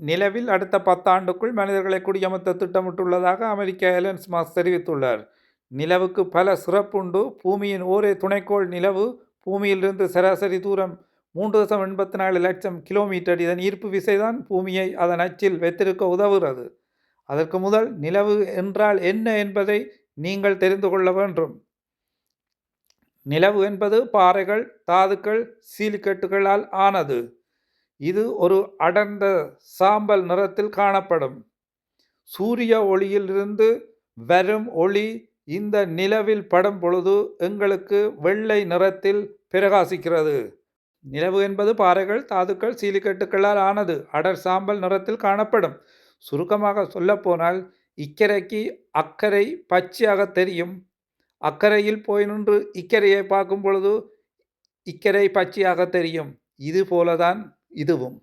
நிலவில் அடுத்த பத்தாண்டுக்குள் மனிதர்களை குடியமர்த்த திட்டமிட்டுள்ளதாக அமெரிக்க ஏலன்ஸ் மாஸ் தெரிவித்துள்ளார். நிலவுக்கு பல சிறப்புண்டு. பூமியின் ஒரே துணைக்கோள் நிலவு. பூமியிலிருந்து சராசரி தூரம் மூன்று தசம் எண்பத்தி நாலு லட்சம் கிலோமீட்டர். இதன் ஈர்ப்பு விசைதான் பூமியை அதன் அச்சில் வைத்திருக்க உதவுகிறது. அதற்கு முதல் நிலவு என்றால் என்ன என்பதை நீங்கள் தெரிந்து கொள்ள வேண்டும். நிலவு என்பது பாறைகள் தாதுக்கள் சீலிக்கட்டுகளால் ஆனது. இது ஒரு அடர்ந்த சாம்பல் நிறத்தில் காணப்படும். சூரிய ஒளியிலிருந்து வரும் ஒளி இந்த நிலவில் படும் பொழுது எங்களுக்கு வெள்ளை நிறத்தில் பிரகாசிக்கிறது. நிலவு என்பது பாறைகள் தாதுக்கள் சீலிக்கட்டுகளால் ஆனது அடர் சாம்பல் நிறத்தில் காணப்படும். சுருக்கமாக சொல்லப்போனால் இக்கரைக்கு அக்கறை பச்சையாக தெரியும். அக்கறையில் போய் நின்று இக்கரையை பார்க்கும் பொழுது இக்கரை பச்சையாக தெரியும். இது போலதான் இதுவும்